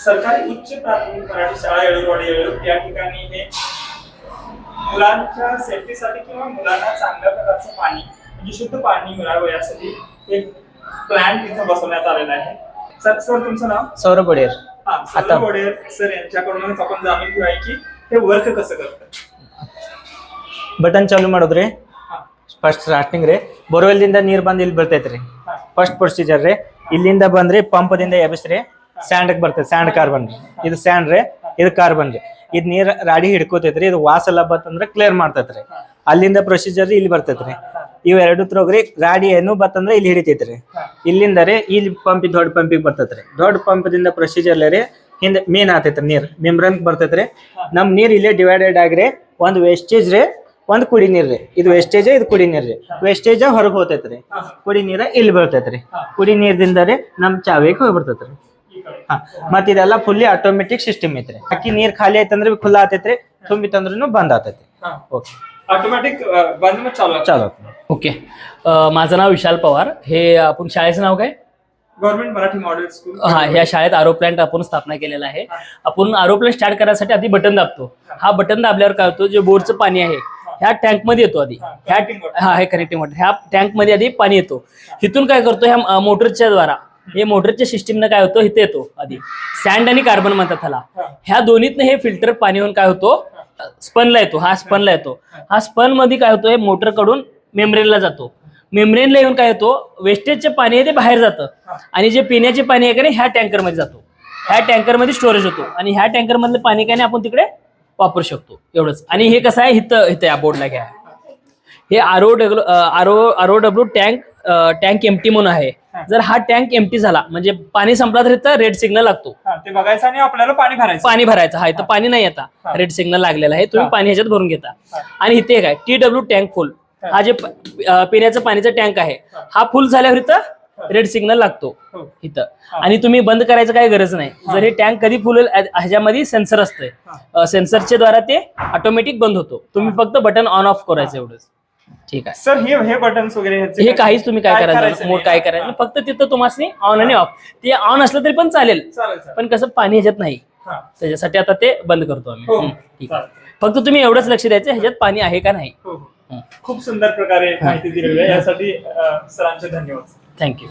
सरकारी उच्च प्राथमिक मराठी शाळा येळूरवाडी येळूर या ठिकाणी हे मुलांच्या सेफ्टीसाठी किंवा मुलांना चांगल्या प्रकारचं पाणी म्हणजे शुद्ध पाणी मिळावं यासाठी एक प्लॅन इथं बसवण्यात आलेला आहे सर सर तुमचं नाव सौरभ वडेर हा आता- सौरभ वडेर सर यांच्याकडूनच आपण जाणून घेऊया की हे वर्क कसं करतं ಬಟನ್ ಚಾಲು ಮಾಡಿದ್ರಿ हा ಫಸ್ಟ್ ಸ್ಟಾರ್ಟಿಂಗ್ ರೀ ಬೋರ್ವೆಲ್ದಿಂದ ನೀರ್ ಬಂದ್ ಇಲ್ಲಿ ಬರ್ತೈತ್ರಿ हा ಫಸ್ಟ್ ಪ್ರೊಸೀಜರ್ ರೀ ಇಲ್ಲಿಂದ ಬಂದ್ರಿ ಪಂಪದಿಂದ ಎಬ್ಬಿಸ್ರಿ ಸ್ಯಾಂಡ್ ಬರ್ತದೆ, ಸ್ಯಾಂಡ್ ಕಾರ್ಬನ್ ಇದು ಸ್ಯಾಂಡ್ ರೀ, ಇದು ಕಾರ್ಬನ್ ರೀ. ಇದು ನೀರ್ ರಾಡಿ ಹಿಡ್ಕೋತೈತ್ರಿ ಇದು ವಾಸ ಎಲ್ಲ ಬತ್ತಂದ್ರೆ ಕ್ಲಿಯರ್ ಮಾಡ್ತೈತ್ರಿ ಅಲ್ಲಿಂದ ಪ್ರೊಸೀಜರ್ ಇಲ್ಲಿ ಬರ್ತೈತ್ರಿ ಇವ್ ಎರಡು ತ್ರೋಗ್ರಿ ರಾಡಿ ಏನು ಬತ್ತಂದ್ರೆ ಇಲ್ಲಿ ಹಿಡಿತೈತ್ರಿ ಇಲ್ಲಿಂದ ರೀ, ಇಲ್ಲಿ ಪಂಪ್ ದೊಡ್ಡ ಪಂಪಿಗೆ ಬರ್ತೈತ್ರಿ ದೊಡ್ಡ ಪಂಪದಿಂದ ಪ್ರೊಸೀಜರ್ ರೀ, ಹಿಂದೆ ಮೇನ್ ಆತೈತ್ರಿ ನೀರ್ ಮೆಮ್ರನ್ ಬರ್ತೈತ್ರಿ ನಮ್ ನೀರ್ ಇಲ್ಲೇ ಡಿವೈಡೆಡ್ ಆಗ್ರಿ ಒಂದ್ ವೇಸ್ಟೇಜ್ ರೀ, ಒಂದ್ ಕುಡಿ ನೀರ್ ರೀ. ಇದು ವೇಸ್ಟೇಜ್ ಇದು ಕುಡಿ ನೀರ್ ರೀ. ವೇಸ್ಟೇಜ್ ಹೊರಗ್ ಹೋಗ್ತೈತ್ರಿ ಕುಡಿ ನೀರ ಇಲ್ಲಿ ಬರ್ತೈತ್ರಿ ಕುಡಿ ನೀರ್ದಿಂದ ರೀ, ನಮ್ ಚಾವಿಗೆ ಹೋಗಿ ಬರ್ತೈತ್ರಿ ಹಾ ಮತ್ ಇದೆಲ್ಲ ಫುಲ್ಲಿ ಆಟೋಮೆಟಿಕ್ ಸಿಸ್ಟಮ್ ಐತ್ರಿ ಅಕ್ಕಿ ನೀರ್ ಖಾಲಿ ಆಯ್ತಂದ್ರೆ ಖುಲ್ಲಾ ಆತೈತ್ರಿ ತುಂಬಿತಂದ್ರೂ ಬಂದ್ ಆತೈತಿ हा ಓಕೆ ऑटोमॅटिक बंद मग चालू ಚಾಲು ओके अ, माझं नाव विशाल पवार हे आपण शाळेचं नाव काय गव्हर्नमेंट मराठी मॉडेल स्कूल हा ह्या शाळेत आरो प्लांट आपण स्थापना केलेला आहे आपण आरो प्लांट स्टार्ट करण्यासाठी आधी बटन दाबतो हा बटन दाबल्यावर काय होतो जे बोरचं पाणी आहे ह्या टँक मध्ये येतो आधी ह्या connecting water. हा हे कनेक्टिंग वॉटर ह्या टँक मध्ये आधी पाणी येतो इथून काय करतो ह्या अ, मोटरच्या द्वारा हे मोटरच्या सिस्टीमनं काय होतं? इथे येतो आधी. सँड आणि कार्बन म्हणतात ह्याला. ह्या दोन्हीतनं हे फिल्टर पाणी होऊन काय होतो? स्पनला येतो. हा स्पनला येतो. हा. स्पनमध्ये काय होतो हे मोटरकडून मेम्ब्रेनला जातो. मेम्ब्रेनला येऊन काय होतो? वेस्टेजचे पाणी आहे ते बाहेर जातं. आणि जे पिण्याचे पाणी आहे का नाही ह्या टँकरमध्ये जातो. ह्या टँकरमध्ये स्टोरेज होतो. आणि ह्या टँकर मधलं पाणी काय नाही आपण तिकडे वापरू शकतो. एवढंच. आणि हे कसं आहे? इथं इथं या बोर्डला घ्या. हे R O W R O R O W tank tank MT म्हणून आहे. जर हा टँक एमटी झाला म्हणजे पाणी संपला तर इथं रेड सिग्नल लागतो. हा ते बघायचं आणि आपल्याला पाणी भरायचं. पाणी भरायचं आहे तर पाणी नाही आता. हा. रेड सिग्नल लागलेला आहे तुम्ही. पाणी ह्याच्यात भरून घेता. आणि इथे आहे टी डब्ल्यू टँक फुल हा. जे पिण्याचं पाणीचा टँक आहे हा. फुल झाल्यावर इथं रेड सिग्नल लागतो. हो. इथं. आणि तुम्ही बंद करायचं काही गरज नाही. जर हे टँक कधी फुल ह्याच्यामध्ये सेन्सर असतंय. सेन्सरच्या द्वारा ते ऑटोमॅटिक बंद होतो. तुम्ही फक्त बटन ऑन ऑफ करायचं एवढंच. ठीक आहे. सर हे हे बटन्स वगैरे हे काहीच तुम्ही काय करायचं मोड काय. करायचं फक्त तिथं तुम्हाला ऑन आणि ऑफ ते ऑन असलं तरी पण चालेल. पण कसं पाणी ह्याच्यात नाही. हा. त्याच्यासाठी आता ते बंद करतो आम्ही. हो हम्म, ठीक आहे. फक्त तुम्ही एवढंच लक्ष द्यायचं ह्याच्यात पाणी आहे का नाही. हो, हो. खूप सुंदर प्रकारे माहिती दिलेली आहे. यासाठी सरांचे धन्यवाद. थँक्यू